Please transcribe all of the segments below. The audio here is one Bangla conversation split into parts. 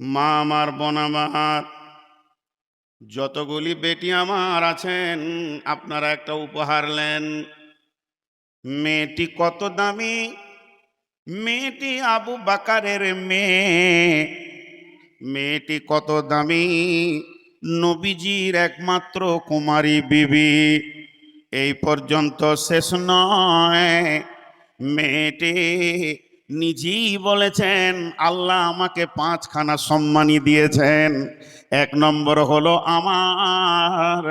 মা আমার বোন আমার, যতগুলি বেটি আমার আছেন, আপনারা একটা উপহার নেন। মেয়েটি কত দামি? মেয়েটি আবু বাকারের মেয়ে। মেয়েটি কত দামি? নবীজির একমাত্র কুমারী বিবি। এই পর্যন্ত শেষ নয়। মেয়েটি নিজেই বলেছেন, আল্লাহ আমাকে পাঁচখানা সম্মানী দিয়েছেন। এক নম্বর হলো আমার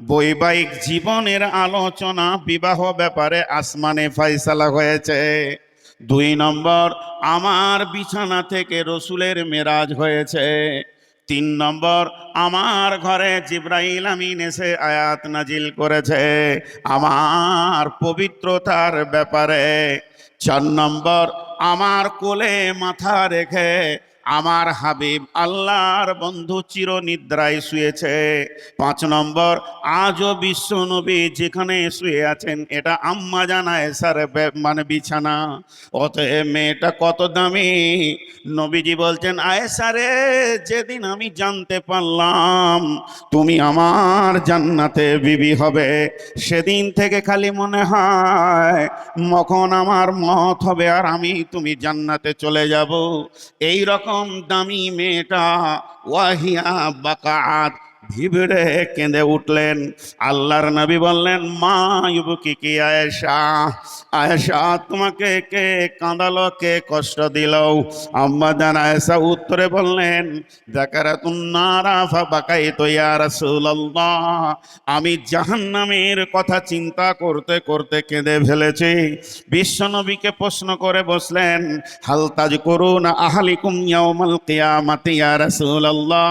বৈবাহিক জীবনের আলোচনা, বিবাহ ব্যাপারে আসমানে ফাইসালা হয়েছে। দুই নম্বর, আমার বিছানা থেকে রসুলের মেরাজ হয়েছে। তিন নম্বর, আমার ঘরে জিব্রাইল আমিন এসে আয়াত নাজিল করেছে। আমার পবিত্রতার ব্যাপারে। চার নম্বর, আমার কোলে মাথা রেখে আমার হাবিব আল্লাহর বন্ধু চির নিদ্রায় শুয়েছে। পাঁচ নম্বর, আজও বিশ্ব নবী যেখানে শুয়ে আছেন, এটা আম্মা জানায় স্যার মানে বিছানা। অতএব মেয়েটা কত দামি? নবীজি বলছেন আয়েসারে যেদিন আমি জানতে পারলাম তুমি আমার জান্নাতে বিবি হবে, সেদিন থেকে খালি মনে হয় মখন আমার মত হবে আর আমি তুমি জান্নাতে চলে যাব। এই রকম দামি মেয়েটা ওয়াহিয়া বাকাত ভিবড়ে কেঁদে উঠলেন। আল্লাহর নবী বললেন, মা ইউবুকি কি আয়েশা? আয়েশা, তোমাকে কে কাঁদালো? কে কষ্ট দিল? আম্মা জান আয়েশা উত্তরে বললেন, জাকারাতুন্নারা ফা বাকাই তো রাসূলুল্লাহ। আমি জাহান্নামের কথা চিন্তা করতে করতে কেঁদে ফেলেছি। বিশ্বনবীকে প্রশ্ন করে বসলেন, হাল তাজ করুন আহালিকুম ইয়াউমাল কিয়ামাতি ইয়া রাসূলুল্লাহ?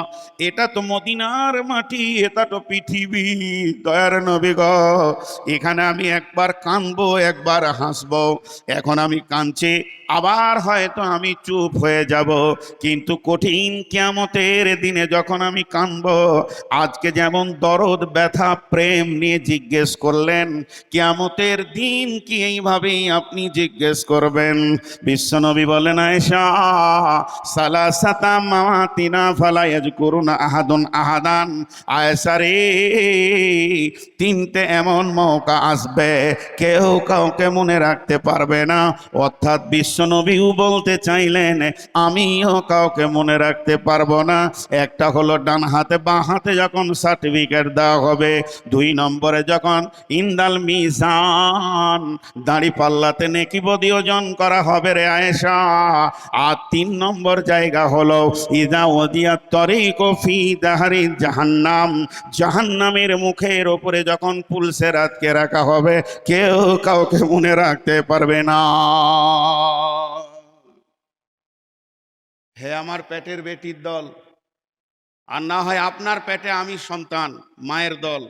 এটা তো মদিনার মাটি, এটা তো পৃথিবী, দয়ার নবী গ। এখানে আমি একবার কানবো একবার হাসবো। এখন আমি কাঁদছি, আবার হয়তো আমি চুপ হয়ে যাব। কিন্তু কঠিন কিয়ামতের দিনে যখন আমি কানব আজকে যেমন দরদ, ব্যথা, প্রেম নিয়ে জিজ্ঞেস করলেন, কিয়ামতের দিন কি এইভাবেই আপনি জিজ্ঞেস করবেন? বিশ্বনবী বলেন, আয়েশা সালা সাতা মামা তিনা ফালায়াজ করুন আহাদন আহাদান। আয়েশা রে তিনটে এমন মৌকা আসবে, কেউ কাউকে মনে রাখতে পারবে না। অর্থাৎ বিশ্বনবীও বলতে চাইলেন, আমিও কাউকে মনে রাখতে পারব না। একটা হলো ডান হাতে, বাঁ হাতে যখন সার্টিফিকেট দেওয়া হবে, দুই নম্বরে যখন ইন্দাল মিজান, দাড়ি পাল্লাতে নেকি বদি ওজন করা হবে রে আয়েশা। আর তিন নম্বর জায়গা হলো, ইদা ওদিয়া তরিক ফি দাহারি জাহান্নাম, জাহান্নামের মুখের ওপরে যখন পুলসে রাতকে রাখা হবে, কেউ কাউকে মনে রাখতে পারবে না। হে আমার পেটের বেটির দল, আর না হয় আপনার পেটে আমি সন্তান, মায়ের দল।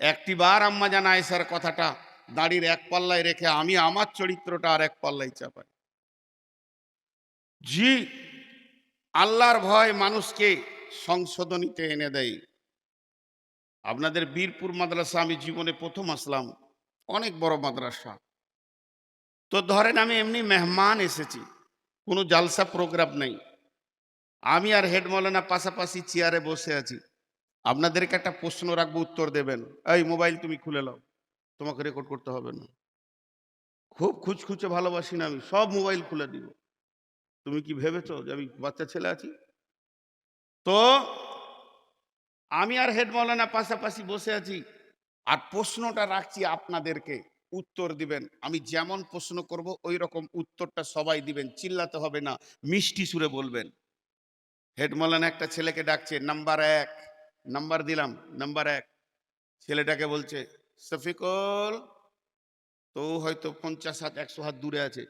একটি বার আম্মা জানা আয়েশার কথাটা দাড়ির এক পাল্লায় রেখে আমি আমার চরিত্রটা আর এক পাল্লায় চাপাই। জি, আল্লাহর ভয় মানুষকে সংশোধনীতে এনে দেয়। আপনাদের বীরপুর মাদ্রাসা আমি জীবনে প্রথম আসলাম। অনেক বড় মাদ্রাসা। তো ধরেন আমি এমনি মেহমান এসেছি। কোনো জালসা প্রোগ্রাম নেই। আমি আর হেড মৌলানা পাশাপাশি চেয়ারে বসে আছি। আপনাদেরকে একটা প্রশ্ন রাখব, উত্তর দেবেন। এই মোবাইল তুমি খুলে নাও। তোমাকে রেকর্ড করতে হবে না। খুব খুচখুচে ভালোবাসি না আমি। সব মোবাইল খুলে দিব। তুমি কি ভেবেছো যে আমি বাচ্চা ছেলে আছি? তো আমি আর হেড মৌলানা পাশাপাশি বসে আছি। আর প্রশ্নটা রাখছি আপনাদেরকে, উত্তর দিবেন। আমি যেমন প্রশ্ন করব ওই রকম উত্তরটা সবাই দিবেন, চিল্লাতে হবে না, মিষ্টি সুরে বলবেন। হেড মৌলানা একটা ছেলেকে ডাকছে, নাম্বার এক, নাম্বার দিলাম, নাম্বার এক। ছেলেটাকে বলছে, শফিকুল, তো হয়তো পঞ্চাশ হাত, একশো হাত দূরে আছে।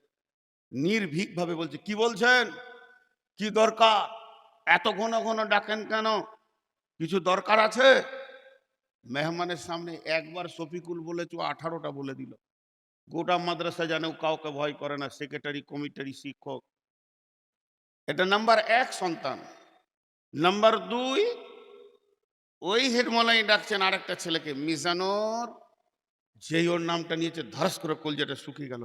নির্ভীক ভাবে বলছে, কি বলছেন? কি দরকার? এত ঘন ঘন ডাকেন কেন? কিছু দরকার আছে? মেহমানের সামনে একবার শফিকুল বলেছ আঠারোটা বলে দিল। গোটা মাদ্রাসা জানেও কাউকে ভয় করে না সেক্রেটারি কমিটারি শিক্ষক। এটা নাম্বার এক সন্তান। নাম্বার দুই, ওই হেডমলাই ডাকছেন আরেকটা ছেলেকে, মিজানোর। যেই ওর নামটা নিয়েছে, ধরাস করে কলজাটা শুকিয়ে গেল।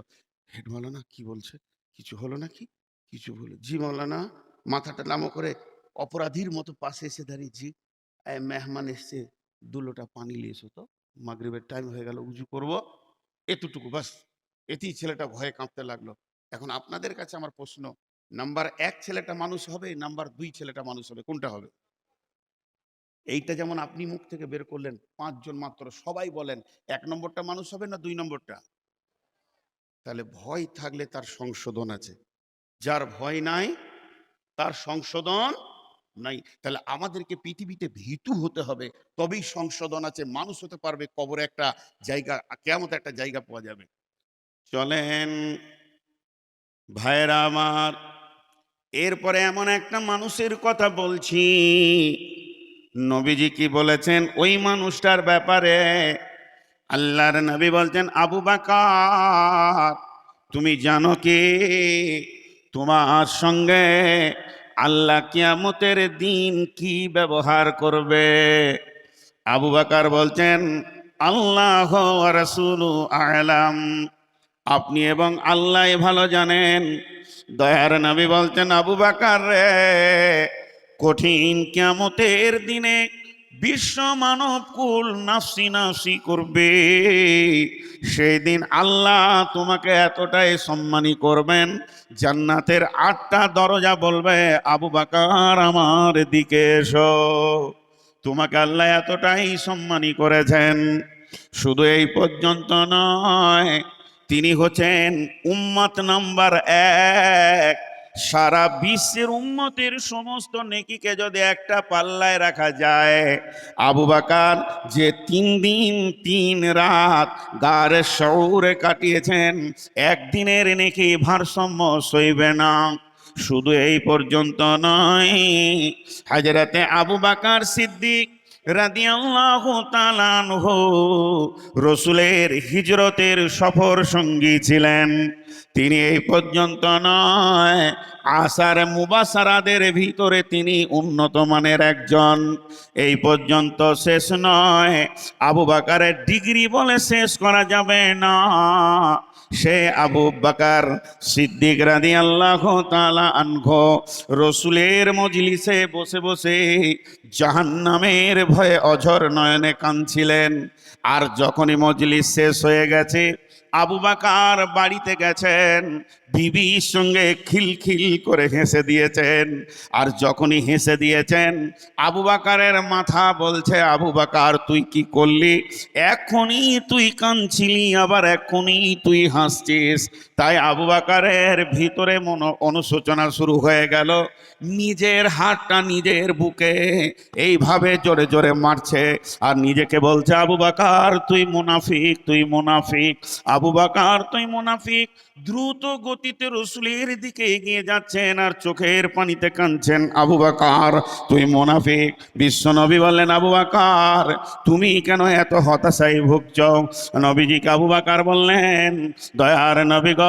হেড মৌলানা কি বলছে? কিছু হলো নাকি? কিছু বলে জি মৌলানা মাথাটা নামো করে অপরাধীর মতো পাশে এসে দাঁড়িয়েছি মেহমান এসছে দু লোটা পানি নিয়ে এসো তো। মাগরিবের টাইম হয়ে গেল, উজু করব। এতটুকু, বাস। এতেই ছেলেটা ভয়ে কাঁপতে লাগল। এখন আপনাদের কাছে আমার প্রশ্ন নাম্বার এক ছেলেটা মানুষ হবে নাম্বার দুই ছেলেটা মানুষ হবে, কোনটা হবে? এইটা যেমন আপনি মুখ থেকে বের করলেন, পাঁচজন মাত্র সবাই বলেন, এক নম্বরটা মানুষ হবে না দুই নম্বরটা? তাহলে ভয় থাকলে তার সংশোধন আছে। যার ভয় নাই তার সংশোধন নাই। তাহলে আমাদেরকে পৃথিবীতে ভীতু হতে হবে। তবেই সংশোধন আছে। মানুষ হতে পারবে কবরে একটা জায়গা কেমন একটা জায়গা পাওয়া যাবে। চলেন ভাইরা আমার, এরপরে এমন একটা মানুষের কথা বলছি। নবীজি কি বলেছেন? ওই মানুষটার ব্যাপারে আল্লাহর নবী বলছেন, আবু বাকার, তুমি জানো কি? তোমার সঙ্গে আল্লাহ কিয়ামতের দিন কি ব্যবহার করবে? আবু বাকার বলছেন আল্লাহ রসুল আলাম। আপনি এবং আল্লাহ ভালো জানেন। দয়ার নবী বলছেন আবু বাকার রে, কঠিন কিয়ামতের দিনে বিশ্ব মানব কুল নাসি নাসি করবে। সেই দিন আল্লাহ তোমাকে এতটাই সম্মানী করবেন, জান্নাতের আটটা দরজা বলবে, আবু বাকার, আমার দিকে এসো। তোমাকে আল্লাহ এতটাই সম্মানী করেছেন। শুধু এই পর্যন্ত নয়, তিনি হচ্ছেন উম্মত নাম্বার এক। সারা বিশ্বের উম্মতের সমস্ত নেকিকে যদি একটা পাল্লায় রাখা যায়, আবু বাকার যে তিন দিন, তিন রাত গারে শৌরে কাটিয়েছেন, একদিনের নেকি ভারসাম্য সইবে না। শুধু এই পর্যন্ত নয়, হাজরাতে আবু বাকার সিদ্দিক রসুলের হিজরতের সফর সঙ্গী ছিলেন। তিনি এই পর্যন্ত নয়। আসার মুবাসারাদের ভিতরে তিনি উন্নত মানের একজন। এই পর্যন্ত শেষ নয়। আবু বাকারের ডিগ্রি বলে শেষ করা যাবে না। সে আবু বাকার সিদ্দিক রাদি আল্লাহ তালা আনঘ রসুলের মজলিসে বসে বসে জাহান্নামের ভয়ে অঝর নয়নে কাঁদছিলেন। আর যখনই মজলিস শেষ হয়ে গেছে আবু বাকার বাড়িতে গেছেন। বিবির সঙ্গে খিলখিল করে হেসে দিয়েছেন। আর যখনই হেসে দিয়েছেন, আবু বাকারের মাথা বলছে, আবু বাকার, তুই কি করলি? এখনই তুই কাঁদছিলি, আবার এখনই তুই হাসছিস। তাই আবু বাকারের ভিতরে মন অনুশোচনা শুরু হয়ে গেল। নিজের হাতটা নিজের বুকে এইভাবে জোরে জোরে মারছে। আর নিজেকে বলছে, আবু বাকার, তুই মুনাফিক তুই মুনাফিক। আবু বাকার, তুই মুনাফিক। দ্রুত গতিতে রসুলের দিকে এগিয়ে যাচ্ছেন আর চোখের পানিতে কাঁদছেন আবু বাকার। তুই মোনাফিক, বিশ্ব নবী বললেন, আবু বাকার, তুমি কেন এত হতাশায় ভুগছ? নবীজিকে আবু বাকার বললেন, দয়ার নবী গ,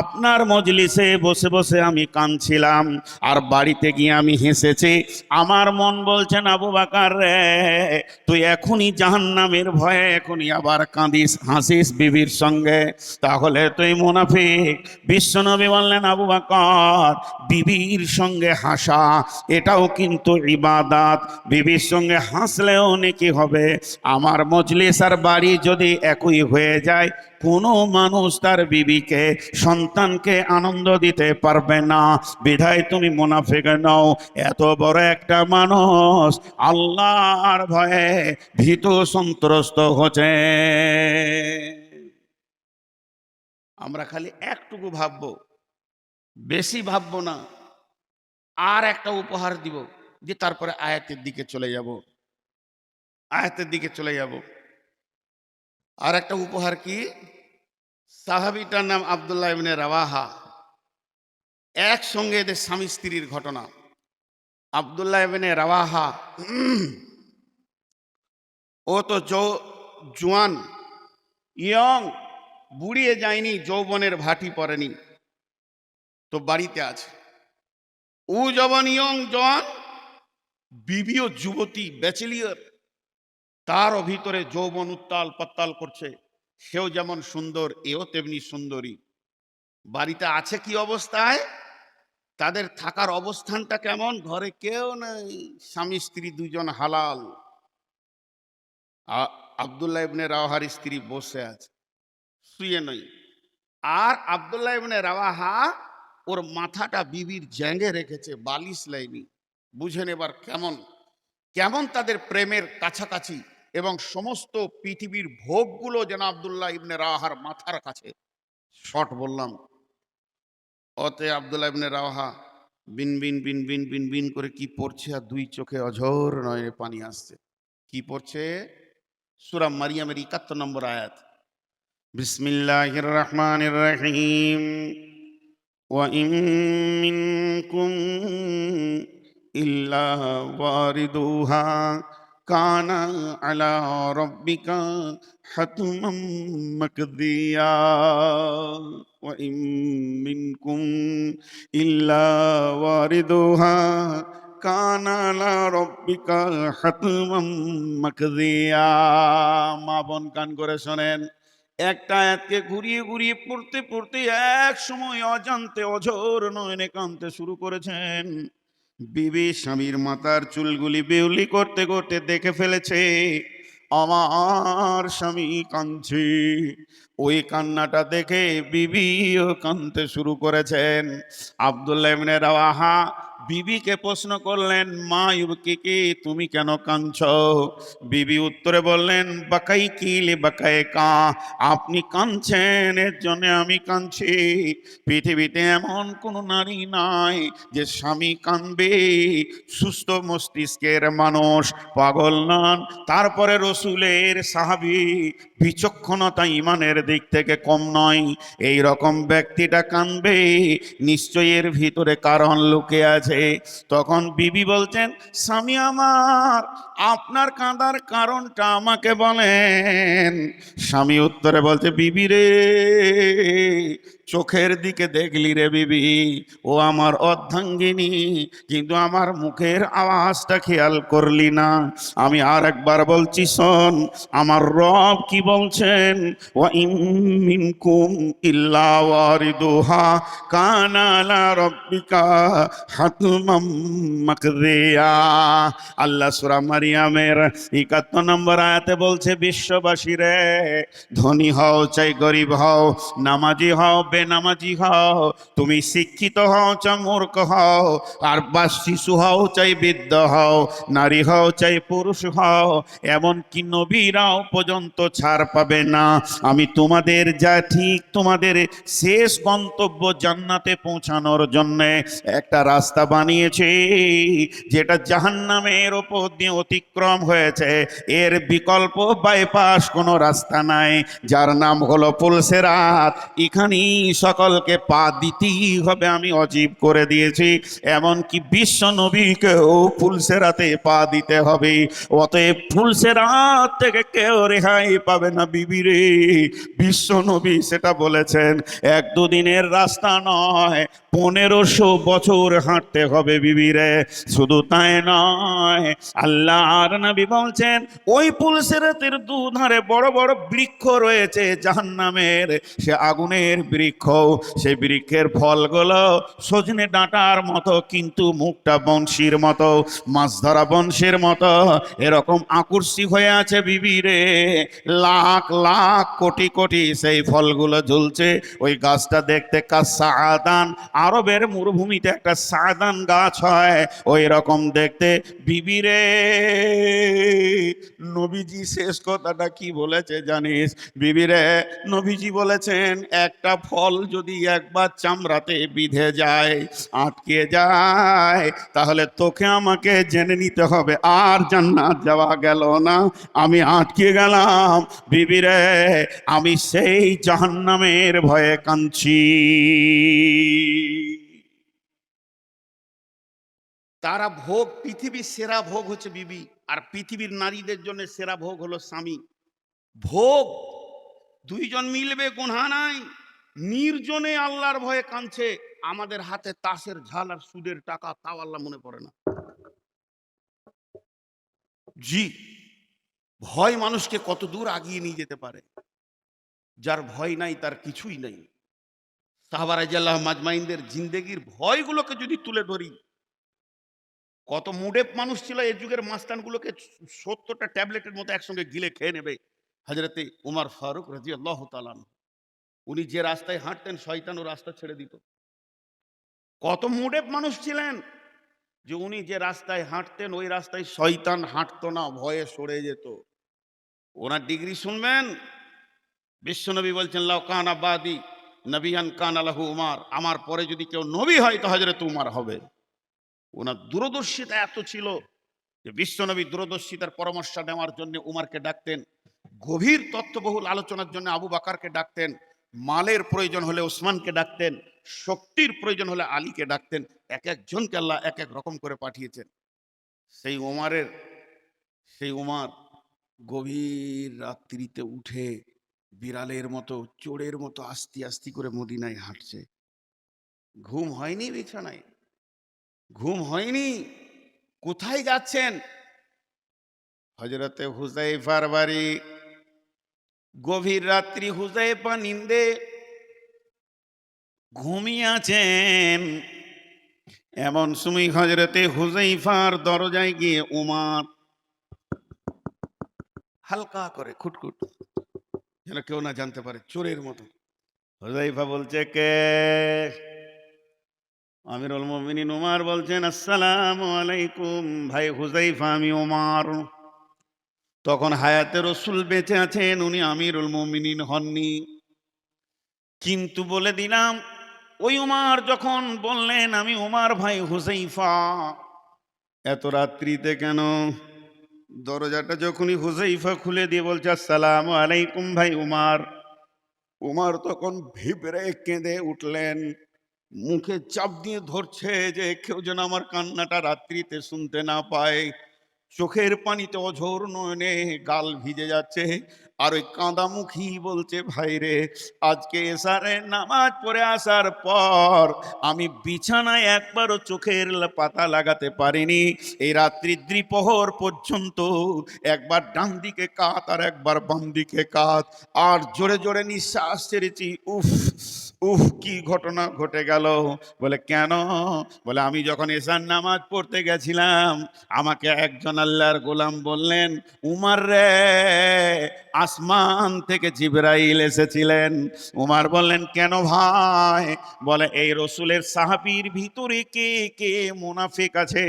আপনার মজলিসে বসে বসে আমি কাঁদছিলাম আর বাড়িতে গিয়ে আমি হেসেছি। আমার মন বলছেন আবু বাকার রে, তুই এখনই জাহান্নামের ভয়ে এখনই আবার কাঁদিস, হাসিস বিবির সঙ্গে। তাহলে তুই মুনাফিক বিশ্বনবী বললেন, আবু বাকর, বিবির সঙ্গে হাসা, এটাও কিন্তু ইবাদাত। বিবির সঙ্গে হাসলেও নাকি হবে। আমার মজলিস আর বাড়ি যদি একই হয়ে যায়, কোনো মানুষ তার বিবিকে, সন্তানকে আনন্দ দিতে পারবে না। বিধায় তুমি মুনাফিক নাও। এত বড় একটা মানুষ আল্লাহর ভয়ে ভীত সন্ত্রস্ত হচ্ছে। আমরা খালি একটুকু ভাববো, বেশি ভাববো না, আর একটা উপহার দিব যে তারপরে আয়াতের দিকে চলে যাব। আয়াতের দিকে চলে যাব। আর একটা উপহার কি? সাহাবিটার নাম আবদুল্লাহ ইবনে রাওয়াহা। একসঙ্গে এদের স্বামী স্ত্রীর ঘটনা। আবদুল্লাহ ইবনে রাওয়াহা ও তো জোয়ান, ইয়ং বুড়িয়ে যায়নি, যৌবনের ভাটি পড়েনি তো বাড়িতে আছে। ও যখন ইয়ং জন বিবিও যুবতী, ব্যাচেলিয়র। তারও ভিতরে যৌবন উত্তাল পাত্তাল করছে। সেও যেমন সুন্দর, এও তেমনি সুন্দরী। বাড়িতে আছে কি অবস্থায়? তাদের থাকার অবস্থানটা কেমন? ঘরে কেউ নেই, স্বামী স্ত্রী দুজন হালাল। আব্দুল্লাহ ইবনে রাওয়াহার স্ত্রী বসে আছে। শুয়ে নই আর আব্দুল্লাহ ইবনে রাওয়াহা ওর মাথাটা বিবির জ্যাঙ্গে রেখেছে, বালিশ লাইনি। বুঝেন এবার কেমন? কেমন তাদের প্রেমের কাছাকাছি এবং সমস্ত পৃথিবীর ভোগগুলো যেন আবদুল্লাহ ইবনে রাওয়াহার মাথার কাছে। শর্ট বললাম, অতে আব্দুল্লাহ ইবনে রাওয়াহা, বিন বিন বিন বিন বিন বিন করে কি পড়ছে আর দুই চোখে অঝোর নয়নে পানি আসছে। কি পড়ছে? সুরা মারিয়ামের একাত্তর নম্বর আয়াত। বিসমিল্লাহির রহমানির রহিম وإن منكم إلا واردوها كان على ربك حتما مقضيا وإن منكم إلا واردوها কান আলা রব্বিকা হাতমান মাকদিয়া মা বোন কান করে শোনেন একটা আয়াতকে ঘুরিয়ে ঘুরিয়ে পড়তে পড়তে এক সময় অজান্তে অঝোর নয়নে কানতে শুরু করেছেন। বিবি স্বামীর মাথার চুলগুলি বেউলি করতে করতে দেখে ফেলেছে, আমার স্বামী কাঁদছে। ওই কান্নাটা দেখে বিবিও কানতে শুরু করেছেন। আবদুল্লাহ ইবনে রাওয়াহা বিবিকে প্রশ্ন করলেন, মা ইউকিকে তুমি কেন কাঁদছ? বিবি উত্তরে বললেন, বাকাই কিলে বাকায় কা? আপনি কাঁদছেন, এর জন্য আমি কাঁদছি। পৃথিবীতে এমন কোনো নারী নাই যে স্বামী কাঁদবে। সুস্থ মস্তিষ্কের মানুষ পাগল নন। তারপরে রসুলের সাহাবি বিচক্ষণতা ইমানের দিক থেকে কম নয়। এই রকম ব্যক্তিটা কাঁদবে নিশ্চয়ের ভিতরে কারণ লুকে আছে। তখন বিবি বলছেন, স্বামী আমার, আপনার কাঁদার কারণটা আমাকে বলেন। স্বামী উত্তরে বলছে, বিবি রে চোখের দিকে দেখলি রে বিবি। ও আমার অর্ধাঙ্গিনী, কিন্তু আমার মুখের আওয়াজটা খেয়াল করলি না। আমি আর একবার বলছি, শোন, আমার রব কি বলছেন? ও ইমিনকুম ইল্লা ওয়ারিদুহা কানালা রব্বিকা হাতমাম মাকদিয়া। আল্লাহ সূরা মারিয়ামের 71 নম্বর আয়াতে বলছে, বিশ্ববাসী রে, ধনী হও, চাই গরিব হও, নামাজি হও বেনামাজি হও, তুমি শিক্ষিত হও চাই মূর্খ হও আর বা শিশু হও, চাই বৃদ্ধ হও, নারী হও, চাই পুরুষ হও, এমনকি নবীরাও পর্যন্ত ছাড় পাবে না। আমি তোমাদের যা ঠিক তোমাদের শেষ গন্তব্য জান্নাতে পৌঁছানোর জন্য একটা রাস্তা বানিয়েছি, যেটা জাহান্নামের ওপর দিয়ে অতিক্রম হয়েছে। এর বিকল্প বাইপাস কোনো রাস্তা নাই, যার নাম হলো পুলসেরাত। এখানেই সকলকে পা দিতেই হবে, আমি অজীব করে দিয়েছি। এমনকি বিশ্ব নবীকেও ফুলসেরাতে পা দিতে হবে। অতএব ফুলসেরাত থেকে কেউ রেহাই পাবে না বিবিরে বিশ্ব নবী সেটা বলেছেন, এক দুদিনের রাস্তা নয় পনেরোশো বছর হাঁটতে হবে বিবিরে। শুধু তাই নয় আল্লাহ আর নবী বলছেন, ওই পুলসেরাতের দুধারে বড় বড় বৃক্ষ রয়েছে জাহান্নামের। সে আগুনের বৃক্ষ, সেই বৃক্ষের ফলগুলো সজনে ডাঁটার মতো, কিন্তু মুখটা বংশীর মতো, মাছ ধরা বংশের মতো। এরকম আকর্ষি হয়ে আছে বিবিরে। লাখ লাখ কোটি কোটি সেই ফলগুলো ঝুলছে। ওই গাছটা দেখতে কাসা আদান আরবের মরুভূমিতে একটা সাদান গাছ হয় ওই রকম দেখতে বিবিরে নবীজি শেষ কথাটা কি বলেছে জানিস? বিবিরে নবীজি বলেছেন, একটা ফল যদি একবার চামড়াতে বিধে যায়, আটকে যায়, তাহলে তোকে আমাকে জেনে নিতে হবে। আর জান্নাত যাওয়া গেল না, আমি আটকে গেলাম। বিবিরে আমি সেই জাহান্নামের ভয়ে কাঁদছি। তারা ভোগ, পৃথিবীর সেরা ভোগ হচ্ছে বিবি, আর পৃথিবীর নারীদের জন্য সেরা ভোগ হলো স্বামী। ভোগ, দুইজন মিলবে, গুনহা নাই। নির্জনে আল্লাহর ভয়ে কাঁদছে, আমাদের হাতে তাসের ঝাল আর সুদের টাকা, তাও আল্লাহ মনে পড়ে না। জি, ভয় মানুষকে কত দূর আগিয়ে নিয়ে যেতে পারে। যার ভয় নাই, তার কিছুই নাই। সাহাবারাইজাল্লাহ মাজমাইনদের জিন্দেগির ভয়গুলোকে যদি তুলে ধরি, কত মুডেপ মানুষ ছিল এই যুগের মাস্তানগুলোকে সত্তরটা ট্যাবলেটের মতো একসঙ্গে গিলে খেয়ে নেবে। হাজরতে উমার ফারুক রাজি আল্লাহ তালান উনি যে রাস্তায় হাঁটতেন শয়তান ও রাস্তা ছেড়ে দিত। কত মুডেপ মানুষ ছিলেন যে উনি যে রাস্তায় হাঁটতেন, ওই রাস্তায় শয়তান হাঁটতো না, ভয়ে সরে যেত। ওনার ডিগ্রি শুনবেন? বিশ্বনবী বলছেন, লাউ কান আবাদি নবিয়ান কান আলাহু উমার, আমার পরে যদি কেউ নবী হয় তো হজরত উমার হবে। ওনার দূরদর্শিতা এত ছিল যে বিশ্বনবী দূরদর্শিতার পরামর্শ নেওয়ার জন্য উমারকে ডাকতেন, গভীর তত্ত্ববহুল আলোচনার জন্য আবু বাকারকে ডাকতেন, মালের প্রয়োজন হলে ওসমানকে ডাকতেন, শক্তির প্রয়োজন হলে আলীকে ডাকতেন, এক একজনকে আল্লাহ এক এক রকম করে পাঠিয়েছেন। সেই উমারের, সেই উমার গভীর রাত্রিতে উঠে বিড়ালের মতো, চোরের মতো আস্তি আস্তি করে মদিনায় হাঁটছে। ঘুম হয়নি বিছানায়। ঘুম হয়নি। কোথায় যাচ্ছেন? হজরতে হুজাইফার বাড়ি। গভীর রাত্রি হুজাইফা নিন্দে। ঘুমিয়ে আছেন। এমন সময় হজরতে হুজাইফার দরজায় গিয়ে উমার হালকা করে খুটখুট যেন কেউ না জানতে পারে, চোরের মতো। হুজাইফা বলছে, কে? আমিরুল মুমিনিন উমার বলছেন, আসসালাম আলাইকুম ভাই হুজাইফা আমি উমার। তখন হায়াতে রসুল বেঁচে আছেন, উনি আমিরুল মুমিনিন হননি। কিন্তু বলে দিলাম, ওই উমার যখন বললেন, আমি উমার ভাই হুজাইফা এত রাত্রিতে কেন দরজাটা যখনই হুজাইফা খুলে দিয়ে বলছে সালাম আলাইকুম ভাই উমার। উমার তখন ভিবড়ে কেঁদে উঠলেন, মুখে চাপ দিয়ে ধরছে যে কেউ যেন আমার কান্নাটা রাত্রিতে শুনতে না পায়। চোখের পানিতে অঝোর নয়নে গাল ভিজে যাচ্ছে। আর ওই কাঁদামুখী বলছে, ভাই রে, আজকে এসারে নামাজ পড়ে আসার পর আমি বিছানায় একবারও চোখের পাতা লাগাতে পারিনি। এই রাত্রি দ্বিপ্রহর পর্যন্ত একবার ডান দিকে কাত আর একবার বাম দিকে কাত। আর জোরে জোরে নিঃশ্বাস ছেড়েছি, উফ উফ, কি ঘটনা ঘটে গেল? বলে, কেন? বলে, আমি যখন এসার নামাজ পড়তে গেছিলাম, আমাকে একজন আল্লাহর গোলাম বললেন, উমার রে আসমান থেকে জিবরাইল এসেছিলেন। উমার বললেন, কেন ভাই? বলে, এই রসুলের সাহাবির ভিতরে কে কে মুনাফিক আছে?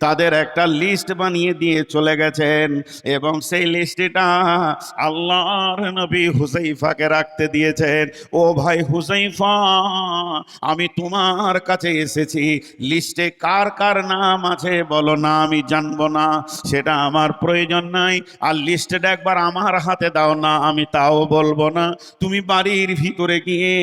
তাদের একটা লিস্ট বানিয়ে দিয়ে চলে গেছেন এবং সেই লিস্টটা আল্লাহর নবী হুসাইফাকে রাখতে দিয়েছেন। ও ভাই হুসাইফা আমি তোমার কাছে এসেছি। লিস্টে কার কার নাম আছে? বলো না, আমি জানব না। সেটা আমার প্রয়োজন নাই। আর লিস্টটা একবার আমার হাতে দাও না, আমি তাও বলব না। তুমি বাড়ির ভিতরে গিয়ে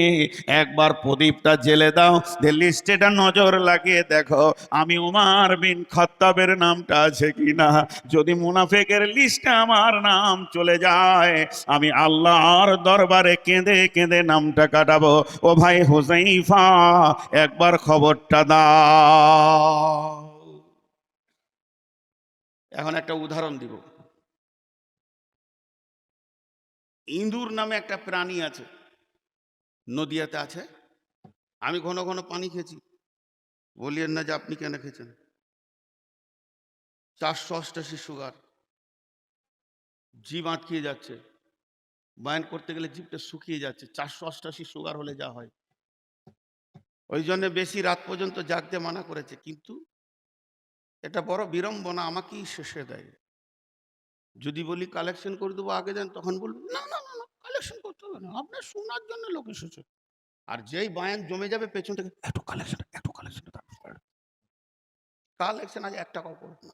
একবার প্রদীপটা জেলে দাও, যে লিস্টেটা নজর লাগিয়ে দেখো, আমি উমার বিন খত্তাবের নামটা আছে কিনা। যদি মুনাফেকের লিস্টে আমার নাম চলে যায়, আমি আল্লাহর দরবারে কেঁদে কেঁদে নামটা কাটাবো। ও ভাই হুসাইফা একবার খবরটা দাও। এখন একটা উদাহরণ দিব। ইঁদুর নামে একটা প্রাণী আছে। নদিয়াতে আছে। আমি ঘন ঘন পানি খেয়েছি। বলিয়েন না, যে আপনি কেন খেয়েছেন? চারশো অষ্টাশি সুগার। জিভ আটকিয়ে যাচ্ছে। বায়ন করতে গেলে জিভটা শুকিয়ে যাচ্ছে। চারশো অষ্টাশি সুগার হলে যা হয়। ওই জন্য বেশি রাত পর্যন্ত জাগতে মানা করেছে। কিন্তু এটা বড় বিড়ম্বনা, আমাকেই শেষে দেয়। যদি বলি কালেকশন করে দেবো, আগে দেন তখন বলব, না না না না কালেকশন করতে হবে না, আপনার শোনার জন্য লোক এসেছে। আর যেই বায়ান জমে যাবে পেছন থেকে একটু কালেকশন একটু কালেকশন কালেকশন আজ এক টাকাও করব না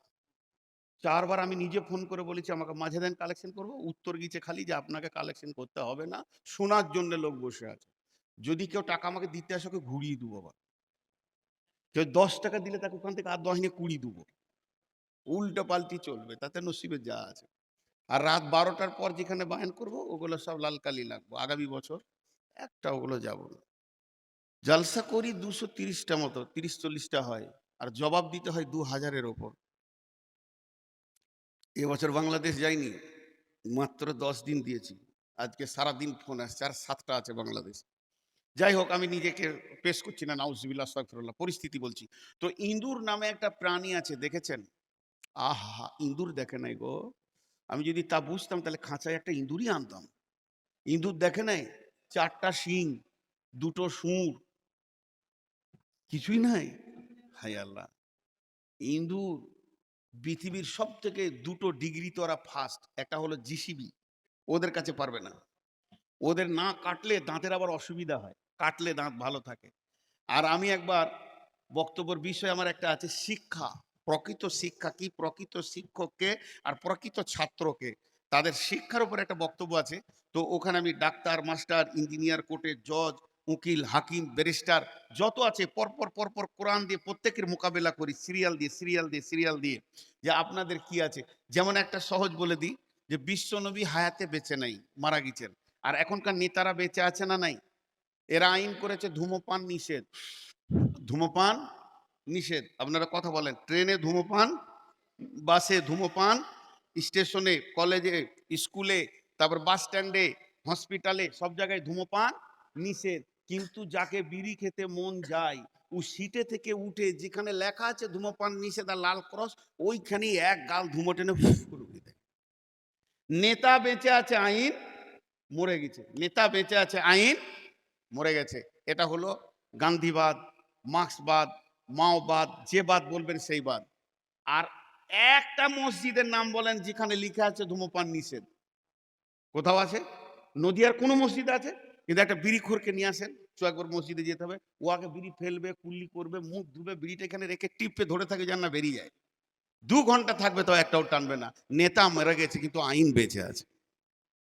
চারবার আমি নিজে ফোন করে বলেছি, আমাকে মাঝে দেন কালেকশন করব। উত্তর গিয়েছে খালি যে, আপনাকে কালেকশন করতে হবে না শোনার জন্য লোক বসে আছে। যদি কেউ টাকা আমাকে দিতে আসে, ওকে ঘুরিয়ে দেবো আবার। কেউ দশ টাকা দিলে তাকে ওখান থেকে আর দশ নিয়ে কুড়ি দেবো। উল্টো পাল্টি চলবে, তাতে নসিবে যা আছে। আর রাত বারোটার পর যেখানে বায়ান করব, ওগুলো সব লাল কালি লাগবো। আগামী বছর একটা ওগুলো যাব না। জালসা করি দুশো তিরিশটা মতো, তিরিশ চল্লিশটা হয়। আর জবাব দিতে হয় দু হাজারের ওপর এবছর বাংলাদেশ যাইনি, মাত্র দশ দিন দিয়েছি। আজকে সারা দিন ফোন আসছে, আর সাতটা আছে বাংলাদেশ। যাই হোক, আমি নিজেকে পেশ করছি না নাউজবিল্লা আস্তাগফিরুল্লাহ, পরিস্থিতি বলছি। তো ইঁদুর নামে একটা প্রাণী আছে, দেখেছেন? আহা ইঁদুর দেখে নাই গো। আমি যদি তা বুঝতাম, তাহলে খাঁচায় একটা ইঁদুরই আনতাম। ইঁদুর দেখে নাই? চারটা শিং, দুটো সুর কিছুই নাই? হাই আল্লাহ। ইঁদুর পৃথিবীর সব থেকে দুটো ডিগ্রি তো ওরা ফার্স্ট একটা হলো জিসিবি। ওদের কাছে পারবে না। ওদের না কাটলে দাঁতের আবার অসুবিধা হয়। কাটলে দাঁত ভালো থাকে। আর আমি একবার বক্তব্যের বিষয় আমার একটা আছে, শিক্ষা। প্রকৃত শিক্ষা কি? প্রকৃত শিক্ষককে আর প্রকৃত ছাত্রকে? তাদের শিক্ষার উপর একটা বক্তব্য আছে। তো ওখানে আমি ডাক্তার, মাস্টার, ইঞ্জিনিয়ার কোর্টের জজ, উকিল, হাকিম, ব্যারিস্টার যত আছে পরপর পরপর কোরআন দিয়ে প্রত্যেকের মোকাবেলা করি। সিরিয়াল দিয়ে সিরিয়াল দিয়ে সিরিয়াল দিয়ে। যে আপনাদের কি আছে? যেমন একটা সহজ বলে দিই যে বিশ্বনবী হায়াতে বেঁচে নাই, মারা গেছেন। আর এখনকার নেতারা বেঁচে আছে না নাই? এরা আইন করেছে ধূমপান নিষেধ। ধূমপান নিষেধ। আপনারা কথা বলেন। ট্রেনে ধূমপান, বাসে ধূমপান, স্টেশনে, কলেজে, স্কুলে, তারপর বাস স্ট্যান্ডে, হসপিটালে সব জায়গায় ধূমপান, নিষেধ। কিন্তু যাকে বিড়ি খেতে মন যায়, ও সিটে থেকে উঠে যেখানে লেখা আছে ধূমপান, নিষেধ আর লাল ক্রস, ওইখানেই এক গাল ধুমো টেনে নেতা বেঁচে আছে আইন, মরে গেছে। নেতা বেঁচে আছে আইন, মরে গেছে। এটা হলো গান্ধীবাদ, মার্ক্সবাদ মাওবাদ যে বাদ বলবেন সেই বাদ। আর একটা মসজিদের নাম বলেন যেখানে লিখা আছে ধূমপান নিষেধ। কোথাও আছে? নদিয়ার কোনো মসজিদ আছে? কিন্তু একটা বিড়িখোরকে নিয়ে আসেন চুয়াকবর মসজিদে যেতে হবে। ও আগে বিড়ি ফেলবে, কুল্লি করবে, মুখ ধুবে, বিড়িটা এখানে রেখে টিপে ধরে থাকে যেন না বেরিয়ে যায়। দু ঘণ্টা থাকবে তো একটাও টানবে না। নেতা মেরে গেছে, কিন্তু আইন বেঁচে আছে।